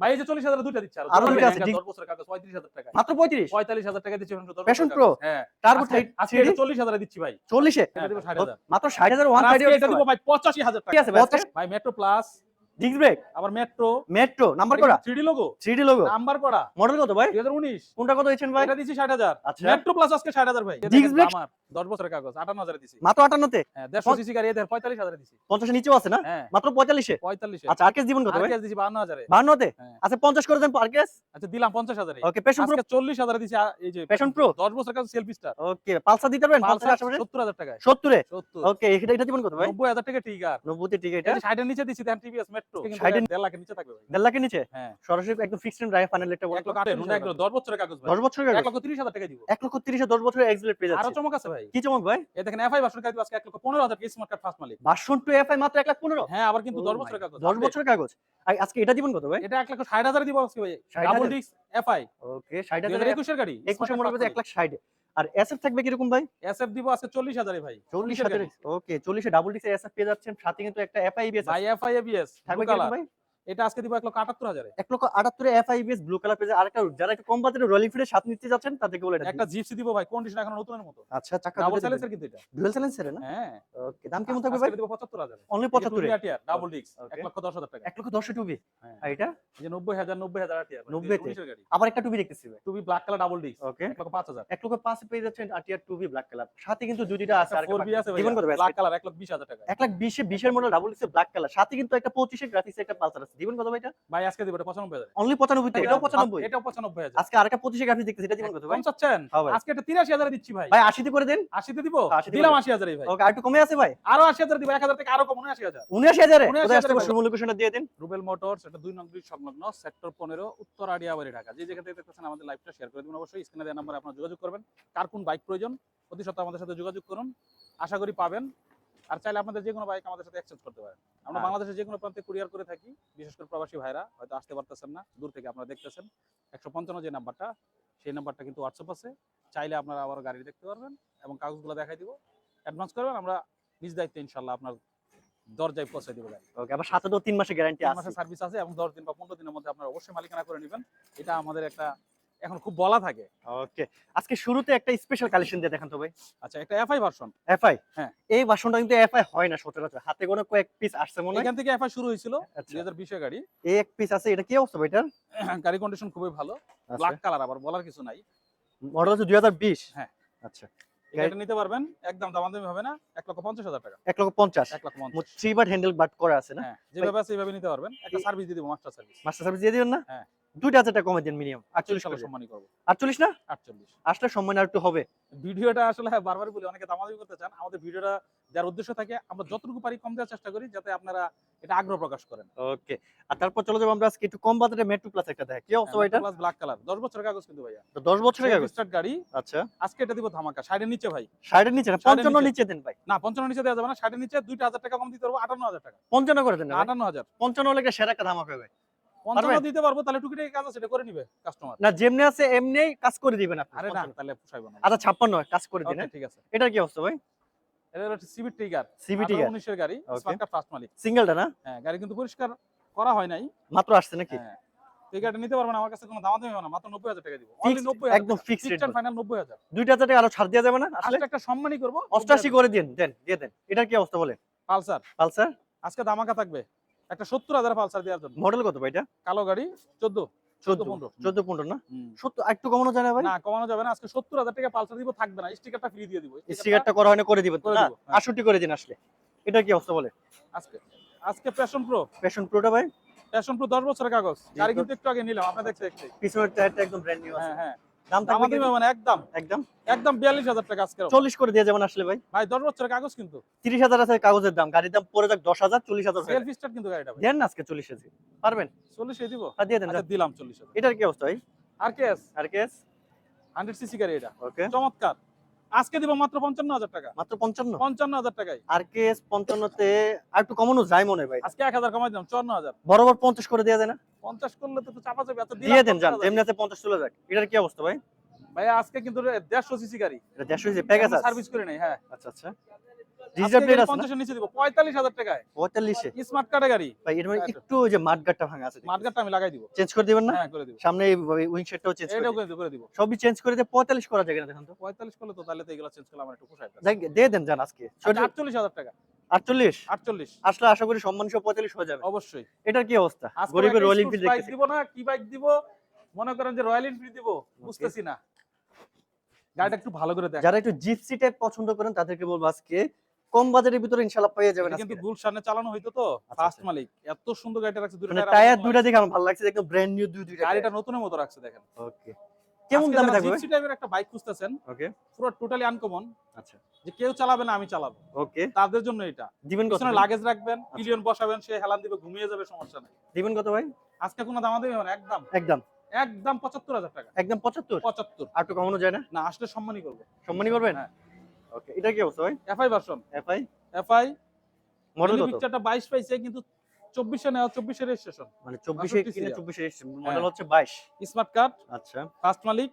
ভাই এই যে চল্লিশ হাজার দুইটা দিচ্ছে আরও। দুইটা আছে, দশ বছরের কাগজ পঁয়ত্রিশ হাজার টাকা মাত্র পঁয়ত্রিশ? পঁয়তাল্লিশ হাজার টাকা দিচ্ছে Passion Pro? হ্যাঁ। টার্বো আজকে- আজকে এটা চল্লিশ হাজার দিচ্ছি ভাই। চল্লিশে? এটা দিব ষাট হাজার। মাত্র ষাট হাজার ওয়ান আর এটা দিব ভাই। পঁচাশি হাজার ঠিক আছে ভাই মেট্রো প্লাস ডিস্ক ব্রেক আবার মেট্রো মেট্রো নাম্বার করা three D logo three logo number করা মডেল কত ভাই? দুই হাজার উনিশ। কোনটা কত হয়েছেন ভাই? এটা ষাট হাজার। আচ্ছা। মেট্রো প্লাস আজকে ষাট হাজার ভাই। Disc brake? আমার দশ বছরের কাগজ আটান্ন হাজারে দিছি। মাত্র আটান্নতে? হ্যাঁ দেড়শো সিসি গাড়ি এদের পঁয়তাল্লিশ হাজারে দিছি। পঞ্চাশের নিচেও আছে না? হ্যাঁ। মাত্র পঁয়তাল্লিশে? পঁয়তাল্লিশে। আচ্ছা আরকেস জীবন কত ভাই? ক্যাশ দিছি বান্ন হাজারে। বান্নতে? হ্যাঁ। আচ্ছা পঞ্চাশ করে দেন আরকেস আচ্ছা দিলাম পঞ্চাশ হাজারে। ওকে পেশন প্রো আজকে চল্লিশ হাজারে দিছি আ- এই যে Passion Pro? দশ বছর কাছে সেলফি স্টার ওকে পালসার দিতে পারবেন? পালসার আশেপাশে? সত্তর হাজার টাকায়। সত্তরে? সত্তর। ওকে এটা এটা জীবন কত ভাই? নব্বই হাজার টাকা ঠিক আর নব্বইতে ঠিক এটা? এই যে ষাটের নিচে দিছি দেন টিভিএস দেড় লাখের নিচে থাকবে দেড় লাখের নিচে? হ্যাঁ। সরাসরি একদম ফিক্সড ড্রাইভ ফাইনাল একটা এক লক্ষ একদম দশ বছরের কাগজ দশ বছরের এক লক্ষ তিরিশ হাজার টাকা দিব। এক লক্ষ তিরিশে দশ বছরের এক্সিলেট পেয়ে আরও চমক আছে ভাই। কি চমক ভাই? এই দেখেন এফআই ভার্সন কাগজ আজকে এক লক্ষ পনেরো হাজার স্মার্ট কার্ড ফার্স্ট মালিক। বাসন টু এফআই মাত্র এক লাখ পনেরো? হ্যাঁ আবার কিন্তু Oh দশ বছরের কাগজ। দশ বছরের কাগজ। আজকে এটা জীবন কত ভাই? এটা এক লক্ষ ষাট হাজার দিব আজকে ভাই। ডাবল ডিস্ক এফআই ওকে ষাট হাজার হাজার একুশের গাড়ি একুশের মডেল এক লাখ ষাট। আর এসএফ থাকবে কীরকম ভাই? এসএফ দিব আছে চল্লিশ হাজারে ভাই। চল্লিশ 40 এ হাজার গাড়ি। ওকে চল্লিশে ডাবল ডিক্স এসএফ পেয়ে যাচ্ছেন সাথে কিন্তু একটা এফআইবিএস ভাই এফআইবিএস থাকবে কীরকম ভাই? এটা আজকে দিব এক লক্ষ আটাত্তর হাজারে। এক লক্ষ আটাত্তরে এফআইবিএস ব্লু কালার। আর একটা যারা একটু কম রয়্যাল এনফিল্ডের সাথে নিতে যাচ্ছেন তাদেরকে বলে একটা জিপসি দিব ভাই কন্ডিশন এখন নতুনের মতো। আচ্ছা চাকা ডাবল সাইলেন্সের কিন্তু এটা। ডুয়াল সাইলেন্সের না? হ্যাঁ। ওকে দাম কেমন থাকবে ভাই? দিব অনলি পঁচাত্তরে ডাবল ডিস্ক Okay. এক লক্ষ টাকা। এক লক্ষ দশে টুবি। আর এটা? যে নব্বই হাজার নব্বই হাজার আটিয়ার 90 তে? গাড়ি। আবার একটা টুবি দেখতেছি ভাই। Two B black colour double disc okay এক লক্ষ পাঁচ হাজার। এক লক্ষ পাঁচে পেয়ে যাচ্ছেন আটিয়ার টুবি ব্ল্যাক কালার সাথে কিন্তু দুইটা আছে আর ফোর বি আছে জীবন কত ভাই ব্ল্যাক কালার এক লক্ষ বিশ হাজার টাকা। এক লাখ বিশে বিশের মডেল ডাবল ডিক্সের ব্ল্যাক কালার সাথে কিন্তু একটা পঁচিশে গ্রাফিক্স একটা পালসার আছে। জীবন কত ভাই এটা ভাই আজকে দিব এটা অনলি পঁচানব্বই এটাও পঁচানব্বই। এটাও পঁচানব্বই হাজার। আজকে আরেকটা পঁচিশে গ্রাফিক্স দেখতেছি এটা জীবন কত ভাই? কম চাচ্ছেন হ্যাঁ ভাই। আজকে এটা দিচ্ছি ভাই। ভাই আশিতে করে দেন। 80 তে দিলাম বলে। আশি ভাই। ওকে আর একটু কমে আছে ভাই? আরও দিব এক হাজার থেকে আরও কম 79 কোথায় আসতে লোকেশনটা দিয়ে দিন? রুবেল মোটরস এটা দুই নম্বর সংলগ্ন সেক্টর পনেরো উত্তর আড়িয়াবাড়ি ঢাকা। যে যেখান থেকে দেখতেছেন আমাদের লাইভটা শেয়ার করে দিবেন অবশ্যই স্ক্রিনে দেওয়া নাম্বারে আপনারা যোগাযোগ করবেন। কার কোন বাইক প্রয়োজন অতি সত্ত্বেও আমাদের সাথে যোগাযোগ করুন। আশা করি পাবেন। আর চাইলে আপনাদের যে কোনো বাইক আমাদের সাথে এক্সচেঞ্জ করতে পারেন। আমরা হ্যাঁ। বাংলাদেশের যে কোনো প্রান্তে কুরিয়ার করে থাকি বিশেষ করে প্রবাসী ভাইরা হয়তো আসতে পারতেছেন না দূর থেকে আপনারা দেখতেছেন। একশো পঞ্চান্ন যে নাম্বারটা সেই নাম্বারটা কিন্তু হোয়াটসঅ্যাপ আছে। চাইলে আপনারা আবার গাড়ি দেখতে পারবেন এবং কাগজগুলো দেখাই দিব। অ্যাডভান্স করবেন আমরা নিজ দায়িত্বে ইনশাল্লাহ আপনার দরজায় পৌঁছে দিব গাড়ি। ওকে আবার সাথে তো তিন মাসের গ্যারান্টি আছে। মাসের সার্ভিস আছে এবং দশ দিন বা পনেরো দিনের মধ্যে আপনারা অবশ্যই মালিকানা করে নেবেন। এটা আমাদের একটা এখন খুব বলা থাকে। ওকে আজকে শুরুতে একটা স্পেশাল কালেকশন দিয়ে দেখান তো ভাই। আচ্ছা একটা এফআই ভার্সন এফআই হ্যাঁ। এই ভার্সনটা কিন্তু এফআই হয় না সচরাচর হাতে কোনো কয়েক পিস আসছে মনে হয়? এখান থেকে এফআই শুরু হয়েছিল আচ্ছা। দুই হাজার বিশে গাড়ি। এই এক পিস আছে এটা কি অবস্থা ভাই এটার? গাড়ি কন্ডিশন খুবই ভালো। আচ্ছা। ব্ল্যাক কালার আবার বলার কিছু নাই। মডেল হচ্ছে দুই হাজার বিশ? হ্যাঁ। আচ্ছা। এটা নিতে পারবেন একদম দামাদামি হবে না এক লক্ষ পঞ্চাশ হাজার টাকা। এক লক্ষ পঞ্চাশ? এক লক্ষ পঞ্চাশ। থ্রি বার হ্যান্ডেল বাট করা আছে না? হ্যাঁ যেভাবে আছে এইভাবে নিতে পারবেন। একটা সার্ভিস দিয়ে দিব মাস্টার সার্ভিস মাস্টার সার্ভিস দিয়ে দিবেন না? হ্যাঁ। দুইটা হাজার টাকা কমে দেন মিনিমাম। আটচল্লিশ সম্মানই করব। আটচল্লিশ না? আটচল্লিশ। আসলে সম্মান আর একটু হবে। ভিডিওটা আসলে বারবার বলি অনেকে দামাদামি করতে চান আমাদের ভিডিওটা যার উদ্দেশ্য থাকে আমরা যতটুকু পারি কম দেওয়ার চেষ্টা করি যাতে আপনারা এটা আগ্রহ প্রকাশ করেন। ওকে আর তারপর চলে যাব আমরা আজকে একটু কম বাজেটে মেট্রো প্লাস একটা দেখ। কি অবস্থা এটা প্লাস ব্ল্যাক কালার দশ বছরের কাগজ কিন্তু ভাইয়া। তো দশ বছরের কাগজ? স্টার্ট গাড়ি। আচ্ছা। আজকে এটা দিব ধামাকা ষাটের নিচে ভাই। ষাটের নিচে না ষাটের পঞ্চান্ন নিচে। নিচে দেন ভাই। না পঞ্চান্ন নিচে দেওয়া যাবে না ষাটের নিচে দুইটা হাজার টাকা কম দিতে পারব আটান্ন হাজার টাকা। পঞ্চান্ন করে দেন ভাই? আটান্ন হাজার। পঞ্চান্ন হলে একটা সেরা একটা ধামাক হবে। পঞ্চান্ন দিতে পারব তাহলে টুকিটাকি কাজ আছে এটা করে নিবে কাস্টমার না যেমনি আছে এমনি কাজ করে দিবেন আপনি আরে না তাহলে পোষাইবো না। আচ্ছা ছাপ্পান্ন কাজ করে দিন? ঠিক আছে। এটার কি অবস্থা ভাই? এটা হচ্ছে সিভিট ট্রিগার সিবিটি উনিশের গাড়ি Okay. স্মার্ট কার্ড ফার্স্ট মালিক। সিঙ্গেলটা না? হ্যাঁ গাড়ি কিন্তু পরিষ্কার করা হয় নাই। মাত্র আসছে নাকি? হ্যাঁ নিতে পারবেন আমার কাছে কোনো দাম হবে না মাত্র নব্বই হাজার টাকা দিব। অনলি নব্বই একদম ফিক্সড রেট ফাইনাল নব্বই হাজার। দুইটা হাজার টাকা আরও ছাড় দেওয়া যাবে না? আসলে একটা সম্মানই করব অষ্টাশি করে দিন দেন দিয়ে দেন। এটার কি অবস্থা বলেন? পালসার। পালসার? আজকে দামাকা থাকবে। একটা সত্তর হাজার পালসার দেওয়ার জন্য। মডেল কত ভাই এটা? কালো গাড়ি চোদ্দ চোদ্দ পনেরো। চোদ্দ পনেরো না? সত্তর একটু কমানো যায় না ভাই? না কমানো যাবে না। আজকে সত্তর হাজার টাকা পালসার দিব থাকবে না। স্টিকারটা ফ্রি দিয়ে দিব। স্টিকারটা করা হয় করে দিবেন করে না? দিব। আটষট্টি করে দিন আসলে। কি অবস্থা বলে আজকে আজকে প্যাশন প্রো প্যাশন প্রোটা ভাই? প্যাশন প্রো দশ বছরের কাগজ। গাড়ি কিন্তু একটু আগে নিলাম আপনি দেখতে দেখতে। পিছনের টায়ারটা একদম ব্র্যান্ড নিউ আছে। হ্যাঁ হ্যাঁ। দাম থাকবে মানে একদম। একদম? একদম বিয়াল্লিশ হাজার টাকা আজকে চল্লিশ করে দিয়ে যাবেন আসলে ভাই। ভাই দশ বছরের কাগজ কিন্তু। তিরিশ হাজার আছে কাগজের দাম। গাড়ির দাম পড়ে যাক দশ হাজার চল্লিশ হাজার সেলফ স্টার্ট কিন্তু গাড়িটা ভাই। দেন না আজকে চল্লিশ হাজার পারবেন? চল্লিশ দিব? আর দিয়ে দেন আচ্ছা দিলাম এটার কি অবস্থা ভাই? সিসি গাড়ি এটা। ওকে চমৎকার। আজকে দিব মাত্র পঞ্চান্ন হাজার টাকা। মাত্র পঞ্চান্ন? পঞ্চান্ন হাজার টাকায়। আর কে পঞ্চান্ন পঞ্চান্নতে আর একটু কমানো যায় মনে হয় ভাই। আজকে এক হাজার কমাই দিলাম চুয়ান্ন হাজার। বরাবর পঞ্চাশ করে দেওয়া যায় না? পঞ্চাশ করলে তো চাপা যাবে এত দিয়ে দেন যান এমনি আছে পঞ্চাশ চলে যাক। এটার কি অবস্থা ভাই? ভাই আজকে কিন্তু দেড়শো সিসি গাড়ি। দেড়শো সিসি প্যাকেজ সার্ভিস করে নেই হ্যাঁ। আচ্ছা আচ্ছা। ডিজিটাল প্লেট আছে না? পঞ্চাশের নিচে দিব। পঁয়তাল্লিশ হাজার টাকায়। পঁয়তাল্লিশে? স্মার্ট কার্ডে গাড়ি। ভাই এর মানে হ্যাঁ, একটু যে মাঠগাটটা ভাঙা আছে মার্কেটটা আমি লাগাই দিব। চেঞ্জ করে দিবেন না? হ্যাঁ করে দিব। সামনে উইং শেডটাও চেঞ্জ করে এটাও করে দিব সবই চেঞ্জ করে দিয়ে পঁয়তাল্লিশ করা যায় কিনা দেখুন তো। পঁয়তাল্লিশ করলে তো তাহলে তো এগুলো চেঞ্জ করলে আমার একটু পোষায় দিয়ে দেন জান আজকে। আটচল্লিশ হাজার টাকা। আটচল্লিশ? আটচল্লিশ। আসলে আশা করি পঁয়তাল্লিশ হয়ে যাবে। অবশ্যই। এটার কি অবস্থা? গরিবের রয়্যাল এনফিল্ড বাইক দিব না কি বাইক দিব? মনে করেন যে রয়্যাল এনফিল্ড দিব বুঝতেছি না। গাড়িটা একটু ভালো করে দেখ। যারা একটু জিপসি টাইপ পছন্দ করেন তাদেরকে বলব আজকে কম বাজারের ভিতরে ইনশাআল্লাহ পেয়ে যাবেন কিন্তু গুলশানে চালানো হইতো তো আচ্ছা, ফার্স্ট আচ্ছা। মালিক। এত সুন্দর গাড়িটা রাখছে দুটো মানে টায়ার টায়ার দুইটা দেখে আমার ভালো লাগছে একদম ব্র্যান্ড নিউ দুই দুইটা গাড়িটা নতুনের মতো রাখছে দেখেন। ওকে কেমন দামে থাকবে? জিপসি টাইপের একটা বাইক খুঁজতেছেন ওকে পুরো টোটালি আনকমন আচ্ছা। যে কেউ চালাবে না আমি চালাবো। ওকে তাদের জন্য এটা। দিবেন কত লাগেজ রাখবেন আচ্ছা। পিলিয়ন বসাবেন সে হেলান দিবে ঘুমিয়ে যাবে সমস্যা নেই। দিবেন কত ভাই? আজকে কোনো দামা দেবে না একদম। একদম। একদম পঁচাত্তর হাজার টাকা। একদম পঁচাত্তর? পঁচাত্তর। আর একটু কমানো যায় না? না আসলে সম্মানই করব। সম্মানই করবেন? হ্যাঁ। ওকে এটা কি অবস্থা ভাই? FI version FI FI model কত? পিকচারটা বাইশ পাইছে কিন্তু চব্বিশে নেওয়া চব্বিশে রেজিস্ট্রেশন মানে চব্বিশে 62 কিনে serial। চব্বিশে মডেল হ্যাঁ। হচ্ছে বাইশ। স্মার্ট কার্ড আচ্ছা। ফার্স্ট মালিক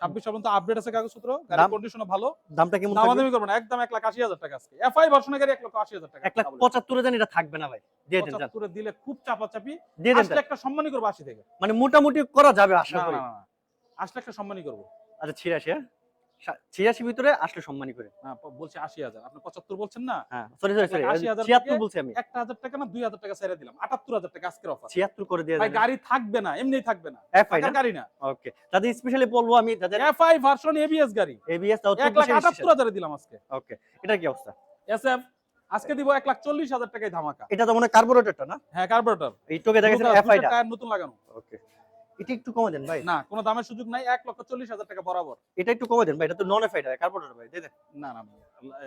ছাব্বিশ পর্যন্ত আপডেট আছে কাগজপত্র গাড়ির কন্ডিশনও ভালো। দামটা কেমন থাকবে? দামাদামি করবেন একদম এক লাখ আশি হাজার টাকা আজকে। এফআই ভার্সনের গাড়ি এক লক্ষ আশি হাজার টাকা। এক লাখ পঁচাত্তরে জানি এটা থাকবে না ভাই। দিয়ে দেন যান। পঁচাত্তরে দিলে খুব চাপাচাপি। দিয়ে দেন একটা সম্মানই করব আশি থেকে। মানে মোটামুটি করা যাবে আশা করি। একটা সম্মানই করব। আচ্ছা ছিয়াশি হ্যাঁ? সা- ছিয়াশি ভিতরে আসলে সম্মানই করে। বলছি আশি হাজার। আপনি পঁচাত্তর বলছেন না? হ্যাঁ সরি সরি সরি 80,000 ছিয়াত্তর বলছি আমি। একটা হাজার টাকা না দুই হাজার টাকা ছেড়ে দিলাম। আটাত্তর হাজার টাকা আজকের অফার ছিয়াত্তর করে দিয়ে ভাই গাড়ি থাকবে না এমনিই থাকবে না। এফআই গাড়ি না। ওকে স্পেশালি বলব আমি যাদের এফআই ভার্সন এবিএস গাড়ি। এবিএস তাও এক লাখ আটাত্তর হাজারে দিলাম আজকে। ওকে এটা কি অবস্থা? এসএফ আজকে দিব এক লাখ চল্লিশ হাজার টাকায় ধামাকা। এটা তো মনে হয় কার্বোরেটরটা না? হ্যাঁ কার্বোরেটর এই টোকে দেখেছেন এফআইটা নতুন লাগানো। ওকে এটা একটু কমে দেন ভাই। না কোনো দামের সুযোগ নাই এক লক্ষ চল্লিশ হাজার টাকা বরাবর। এটা একটু কমে দেন ভাই এটা তো নন কার্বোরেটর ভাই দিয়ে দেন। না না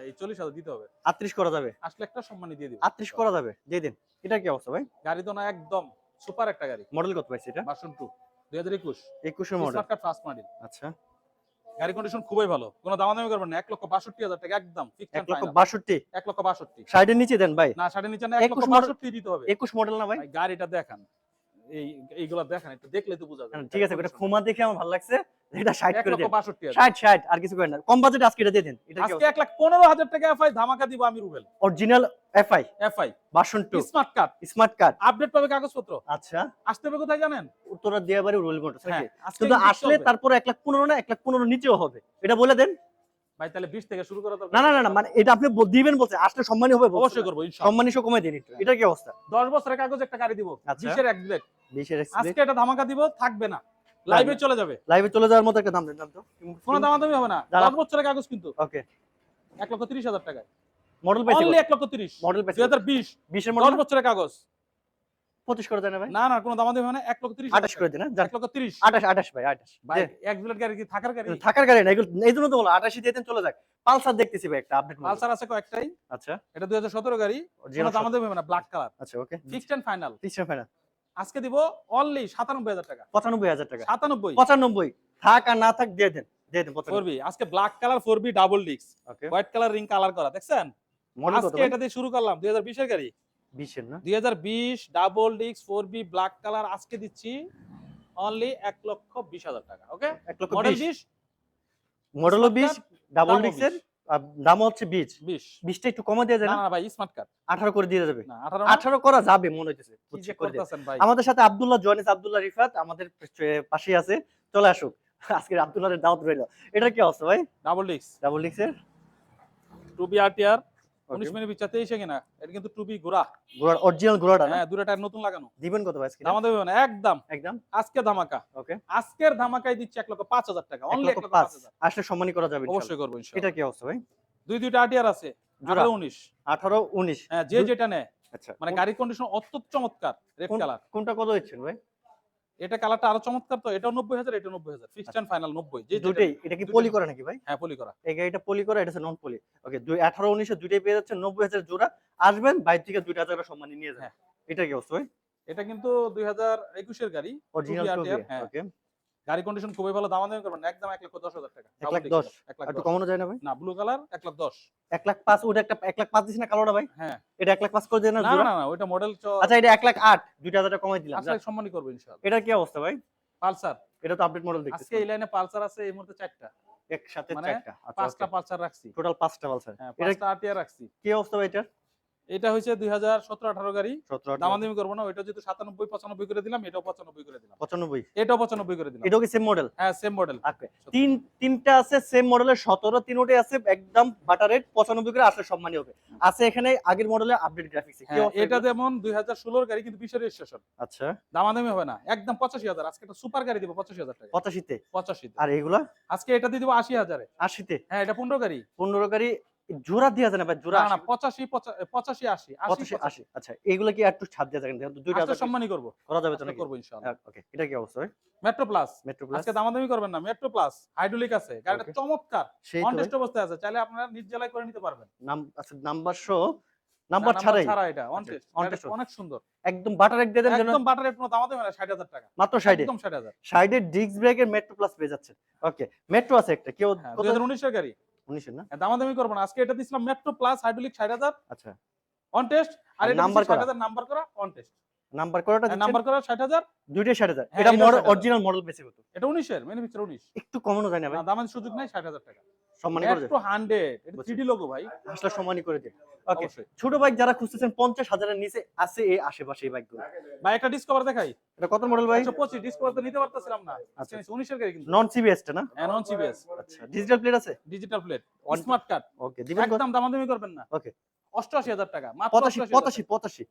এই চল্লিশ হাজার দিতে হবে। 38 করা যাবে। আসলে একটা সম্মানই দিয়ে দিব। 38 করা যাবে দিয়ে দেন। এটা কি অবস্থা ভাই? গাড়ি তো না একদম সুপার একটা গাড়ি। মডেল কত পাইছে এটা ভার্সন টু দুই হাজার একুশ। 21 এর মডেল ফার্স্ট মডেল আচ্ছা। গাড়ি কন্ডিশন খুবই ভালো কোনো দামাদামি করবেন না এক লক্ষ বাষট্টি হাজার টাকা একদম এক লক্ষ বাষট্টি? এক লক্ষ বাষট্টি। সাইডের নিচে দেন ভাই। না সাড়ে নিচে না এক লক্ষ 21 বাষট্টি দিতে হবে। 21 মডেল না ভাই? ভাই, গাড়িটা দেখান। এই এইগুলা দেখান একটু দেখলে তো বোঝা হ্যাঁ, যাবে ঠিক আছে এটা খোমা দেখে আমার ভালো লাগছে এটা 60 এক করে দেন। 60 60 আর কিছু করেন না। কম বাজেট আজকে এটা দিয়ে দেন। এটা আজকে এক লাখ পনেরো হাজার টাকা এফআই ধামাকা দিব আমি Rubel. Original FI? FI. Version 2 smart card smart card update পাবে কাগজপত্র? আচ্ছা। আসতে হবে কোথায় জানেন? উত্তরা দিয়াবাড়ি রোল মোটরস হ্যাঁ কিন্তু আসলে হবে। তারপরে 1 লাখ 15 না 1 লাখ 15 নিচেও হবে। এটা বলে দেন। ভাই তাহলে বিশ থেকে শুরু করা দরকার না না না মানে এটা আপনি দিবেন বলছে আসলে সম্মানী হবে অবশ্যই। করব ইনশাআল্লাহ সম্মানী সহ কমে দিন এটা কি অবস্থা? দশ বছরের কাগজ একটা গাড়ি দিব আচ্ছা। বিশের এক ব্লেড। 20 এর আজকে এটা ধামাকা দিব থাকবে না। লাইভে চলে যাবে। লাইভে চলে যাওয়ার মতো একটা দাম দেন তো। কোনো দামাদামি হবে না। যারা- দশ বছরের কাগজ কিন্তু। ওকে। এক লক্ষ তিরিশ হাজার টাকায়। মডেল পাইছে অনলি এক লক্ষ তিরিশ। মডেল দুই পাইছে হাজার বিশ। 20 এর মডেল বছরের কাগজ। 25 করে দেন না ভাই? না না কোনো দামাদামি হবে না এক লক্ষ তিরিশ 28 করে দেন না এক লক্ষ তিরিশ। 28 28 ভাই 28 ভাই দে। এক বুলেট গাড়ি কি থাকার গাড়ি? থাকার গাড়ি না এগুলো এই জন্য তো বলো 28 দিয়ে চলে যাক। পালসার দেখতেছি ভাই একটা আপডেট পালসার আছে কয়েকটাই। আচ্ছা। এটা দুই হাজার সতেরো গাড়ি কোনো অরিজিনাল দামাদামি হবে না ব্ল্যাক কালার আচ্ছা ওকে। ফিক্সড এন্ড ফাইনাল তিরিশ ফাইনাল আজকে দিব অনলি সাতানব্বই হাজার টাকা। 95000 টাকা। সাতানব্বই। 95 থাক আর না থাক দিয়ে দেন দিয়ে দেন 95 ফোর বি আজকে black colour four B double ডিক্স okay white colour ring colour করা দেখছেন? আজকে এটা দিয়ে শুরু করলাম দুই হাজার বিশের গাড়ি। 20 এর না? দুই হাজার বিশ ডাবল ডিক্স ফোর বি ব্ল্যাক কালার আজকে দিচ্ছি অনলি এক লক্ষ বিশ হাজার টাকা ওকে? 1 লক্ষ মডেল 20 বিশ। মডেলও 20 ডাবল ডিক্সের দাম হচ্ছে 20 বিশ। 20টা একটু কমে দিয়ে না দেন না ভাই স্মার্ট কার্ড 18 করে দিয়ে যাবে। না আঠারো 18 করা যাবে মনে হইতেছে। আমাদের সাথে আব্দুল্লাহ জয়নেস আব্দুল্লাহ রিফাত আমাদের পাশে আছে। চলে আসুক। আজকে আব্দুল্লাহের দাওয়াত রইল। এটা কি অবস্থা ভাই? ডাবল ডিক্স ডাবল ডিক্সের টু বি আরটিআর উনিশ মিনিট কিনা এটা কিন্তু ঘোরা অরিজিনাল হ্যাঁ দুটো টায়ার নতুন লাগানো। দিবেন কত আজকে? দামাদামি হবে না একদম। একদম? আজকে ধামাকা। ওকে আজকের ধামাকায় দিচ্ছি এক লক্ষ পাঁচ হাজার টাকা অনলি এক লক্ষ পাঁচ। আসলে সম্মানই করা যাবে অবশ্যই করব। এটা কি অবস্থা ভাই? দুই দুইটা আরটিআর আছে আঠারো উনিশ। আঠারো উনিশ। হ্যাঁ যে যেটা নেয়। আচ্ছা। মানে গাড়ির কন্ডিশন অত্যন্ত চমৎকার রেড কালার কোনটা কত দিচ্ছেন ভাই? এটা কালারটা আরও চমৎকার তো এটা নব্বই হাজার এটা নব্বই হাজার। ফিক্সড এন্ড ফাইনাল নব্বই যে যেটা দুটেই এটা কি পলি করা নাকি ভাই? হ্যাঁ পলি করা। এই গাড়িটা পলি করা এটা নন পলি ওকে দুই আঠারো উনিশে দুইটাই পেয়ে যাচ্ছে নব্বই হাজার জোড়া। আসবেন বাইর থেকে দুই হাজার সম্মান নিয়ে যাবেন। হ্যাঁ। এটা কি অবস্থা ভাই? এটা কিন্তু দুই হাজার একুশের গাড়ি অরিজিনাল হ্যাঁ। ওকে গাড়ি কন্ডিশন খুবই ভালো দাম দামাদামি করবেন একদম এক লক্ষ দশ হাজার টাকা। এক লাখ দশ। এক লাখ একটু কমানো যায় না ভাই? না ব্লু কালার এক লাখ দশ। এক লাখ পাঁচ ওটা একটা এক লাখ পাঁচ দিস না কালোটা ভাই? হ্যাঁ। এটা এক লাখ পাঁচ করে দেন না না না ওইটা মডেল আচ্ছা এটা এক লাখ আট দুইটা হাজার টাকা কমাই দিলাম আসলে সম্মানই করব ইনশাআল্লাহ। এটা কি অবস্থা ভাই? পালসার। এটা তো আপডেট মডেল দেখতেছি। আজকে এই লাইনে পালসার আছে এই মুহূর্তে চারটা। একসাথে মানে চারটা। পাঁচটা পালসার রাখছি। টোটাল পাঁচটা পালসার। হ্যাঁ পাঁচটা আটিয়া রাখছি। কি অবস্থা ভাই এটার? এটা হচ্ছে দুই হাজার সতেরো আঠারো গাড়ি। দামাদামি করব না ওইটা যেহেতু সাতানব্বই পঁচানব্বই করে দিলাম এটাও পঁচানব্বই করে দিলাম। পঁচানব্বই? এটাও পঁচানব্বই করে দিলাম। এটাও কি সেম মডেল হ্যাঁ সেম মডেল তিন তিনটা আছে সেম মডেলের সতেরো তিনোটাই আছে একদম বাটার রেট পঁচানব্বই করে আসলে সম্মানী হবে। আছে এখানে আগের মডেলের আপডেট গ্রাফিক্স এটা যেমন দুই হাজার ষোলোর গাড়ি কিন্তু বিশের রেজিস্ট্রেশন আচ্ছা। দামাদামি হবে না একদম পঁচাশি হাজার আজকে একটা সুপার গাড়ি দিব পঁচাশি হাজার টাকা। পঁচাশিতে? পঁচাশি আর এগুলা? আজকে এটা দিয়ে দিব আশি হাজারে। আশিতে? হ্যাঁ এটা পনেরো গাড়ি। পনেরো গাড়ি জোড়া দিয়ে আছে না ভাই জোড়া না না পঁচাশি পঁচা- পঁচাশি আশি আশি পঁচাশি আশি। আচ্ছা এগুলো কি একটু ছাড় দেখেন দুইটা সম্মানই করব। করা যাবে তো নাকি? করব ইনশাআল্লাহ। ওকে। এটা কি অবস্থা মেট্রো প্লাস মেট্রো প্লাস আজকে দামাদামি করবেন না মেট্রো প্লাস হাইড্রোলিক আছে। গাড়িটা চমৎকার। অবস্থায় আছে। চাইলে আপনারা নিজ জেলায় করে নিতে পারবেন। নাম আচ্ছা নাম্বার শো নাম্বার ছাড়াই। ছাড়া এটা। অন আচ্ছা, টেস্ট on test অনেক সুন্দর। একদম বাটার এক দিয়ে একদম কোনো দামাদামি হয় না টাকা। মাত্র সাইডে একদম ষাট হাজার। সাইডে ডিস্ক ব্রেকের মেট্রো প্লাস পেয়ে যাচ্ছেন। ওকে মেট্রো আছে একটা। কেউ হ্যাঁ কত দুই হাজার উনিশের গাড়ি। না? হ্যাঁ, দামাদামি করব না। আজকে এটা দিছিলাম মেট্রো প্লাস হাইড্রোলিক ষাট হাজার। আচ্ছা। অন টেস্ট আর এটা number ষাট হাজার নাম্বার করা অন টেস্ট নাম্বার করাটা নাম্বার করা দুইটাই হ্যাঁ, এটা মডেল অরিজিনাল মডেল বেশি কত এটা ম্যানুফ্যাকচার একটু কমানো যায় না ভাই। দামাদের সুযোগ নাই ষাট হাজার টাকা। সম্মানী করে একটু হান্ড্রেড। এটা থ্রিডি লোগো ভাই। আসলে সম্মানী করে দিন ওকে ছোট বাইক যারা খুঁজতেছেন পঞ্চাশ হাজারের নিচে আছে এই আশেপাশে এই বাইকগুলো ভাই একটা ডিসকভার দেখাই। এটা কত মডেল ভাই? একশো পঁচিশ ডিসকভার তো নিতে পারতেছিলাম না। আচ্ছা। উনিশের গাড়ি কিন্তু। নন সিবিএসটা না? নন সিবিএস আচ্ছা ডিজিটাল প্লেট আছে? Digital plate smart card okay দিবেন একদম দামাদামি করবেন না. অষ্টআশি হাজার টাকা মাত্র পঁচাশি 88,000 পঁচাশি পঁচাশি।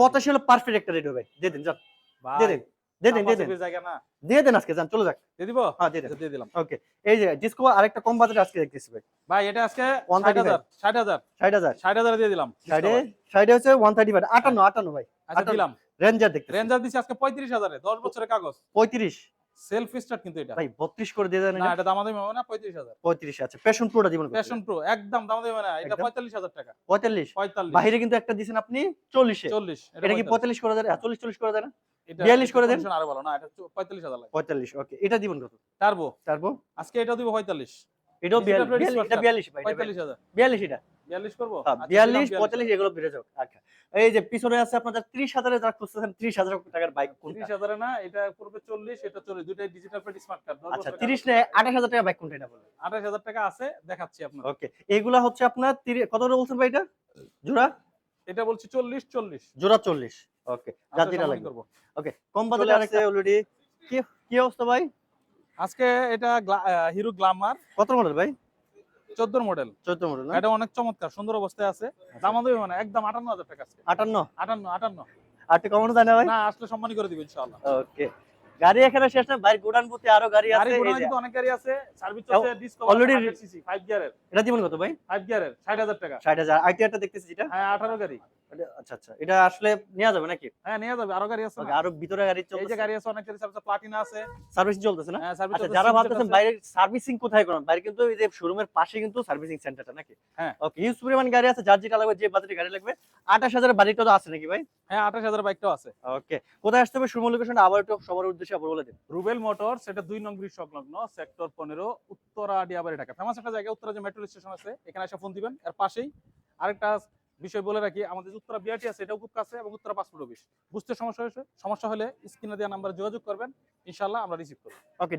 পঁচাশি। হলো পারফেক্ট একটা রেট হবে। দিয়ে দিন যান। ভাই, দিয়ে দিন। দিয়ে দিন দিয়ে দিন। জায়গা না? দিয়ে দেন আজকে যান চলে যাক। দিয়ে দিব? হ্যাঁ দিয়ে আচ্ছা, দিয়ে দিলাম। ওকে এই যে ডিসকো আরেকটা কম বাজেট আজকে দেখতেছি ভাই। ভাই এটা আজকে 135 ষাট হাজার ষাট হাজার। হাজার। ষাট হাজার দিয়ে দিলাম সাইডে সাইডে হচ্ছে ওয়ান থার্টি ফাইভ আটান্ন আটান্ন ভাই। আচ্ছা দিলাম। রেঞ্জার দেখতে রেঞ্জার দিছি আজকে পঁয়ত্রিশ হাজারে দশ বছরের কাগজ। পঁয়ত্রিশ। সেলফ স্টার্ট কিন্তু এটা। ভাই বত্রিশ করে দিয়ে দেন না এটা দামাদামি হবে না পঁয়ত্রিশ হাজার। পঁয়ত্রিশ আছে প্যাশন প্রোটা জীবন প্যাশন প্রো একদম দামাদামি হবে না এটা একদম। পঁয়তাল্লিশ হাজার টাকা। পঁয়তাল্লিশ? পঁয়তাল্লিশ। বাইরে কিন্তু একটা দিছেন আপনি চল্লিশে। চল্লিশ এটা কি পঁয়তাল্লিশ। করে দেন? চল্লিশ চল্লিশ করে দেন? এটা 42 করে দেন। আরও ভালো না এটা চো- পঁয়তাল্লিশ হাজার লাগে। পঁয়তাল্লিশ ওকে এটা দিবেন কত? টার্বো তারপো আজকে এটাও দিব পঁয়তাল্লিশ। এটাও Digital বিয়াল্লিশ Ready এটা Smart বিয়াল্লিশ ভাই এটা পঁয়তাল্লিশ হাজার। বিয়াল্লিশ এটা? বিয়াল্লিশ করব? হ্যাঁ, আচ্ছা, এগুলো বেড়ে যাক আচ্ছা এই যে পিছনে আছে আপনাদের ত্রিশ হাজারে যারা খুঁজতেছেন হাজার টাকার বাইক কোনটা? তিরিশ হাজারে না এটা দুইটাই ডিজিটাল প্লেট স্মার্ট কার্ড আচ্ছা না টাকা বাইক কোনটা এটা বলুন? টাকা আছে দেখাচ্ছি ওকে এগুলা হচ্ছে আপনার কত করে বলছেন ভাই এটা জোড়া? এটা বলছি চল্লিশ চল্লিশ। জোড়া চল্লিশ ওকে আচ্ছা, লাগবে। করব। ওকে কম বাজেট আরেকটা অলরেডি কি কি অবস্থা ভাই? আজকে এটা হিরো গ্লামার কত মডেল ভাই? চোদ্দোর মডেল চোদ্দ মডেল এটা অনেক চমৎকার সুন্দর অবস্থায় আছে। দাম দেবে মানে একদম আটান্ন হাজার টাকা আছে। আটান্ন? আটান্ন আটান্ন। আর একটু কমানো যায় না ভাই? না আসলে সম্মানই করে দিব ইনশাআল্লাহ। ওকে। গাড়ি এখানে শেষ না? ভাই গোডাউন প্রতি আরও গাড়ি আছে গাড়ি যে, অনেক গাড়ি আছে। সার্ভিস চলছে ডিসকভার অলরেডি 100 সিসি 5 গিয়ারের এটা দিবেন কত ভাই? 5 গিয়ারের 60000 টাকা। ষাট হাজার। আইটিআরটা দেখতেছি এটা? হ্যাঁ 18 গাড়ি। আচ্ছা আচ্ছা। এটা আসলে নেওয়া যাবে নাকি? হ্যাঁ নিয়ে যাবে। আরও গাড়ি আছে? আরও ভিতরে গাড়ি এই যে গাড়ি আছে অনেক গাড়ি আছে প্লাটিনা আছে। সার্ভিসিং চলতেছে না? হ্যাঁ সার্ভিস আচ্ছা যারা ভাবতেছেন বাইরে সার্ভিসিং কোথায় বাইরে কিন্তু এই যে শোরুমের পাশে কিন্তু সার্ভিসিং সেন্টারটা নাকি? হ্যাঁ। ওকে ইউজ পরিমাণ গাড়ি আছে যার যেটা লাগবে যে বাজেটে গাড়ি লাগবে আঠাশ হাজার বাজেটটা তো আছে নাকি ভাই? হ্যাঁ 28000 বাইকটাও আছে। ওকে কোথায় আসতে হবে? শোরুম লোকেশন আবার একটু সবার উদ্দেশ্যে আবার বলে দিন। রুবেল মোটরস এটা দুই নং ব্রিজ সংলগ্ন সেক্টর 15 উত্তরা ঢাকা। ফেমাস একটা জায়গা উত্তরা যে মেট্রো স্টেশন আছে এখানে এসে ফোন দিবেন এর পাশেই। আরেকটা বিষয় বলে রাখি, আমাদের উত্তরা বিআরটি আছে, এটাও খুব কাছে এবং উত্তরা পাসপোর্ট অফিস বুঝতে সমস্যা হয়েছে। সমস্যা হলে স্ক্রিনে দেওয়া নাম্বারে যোগাযোগ করবেন। ইনশাল্লাহ আমরা রিসিভ করব। ওকে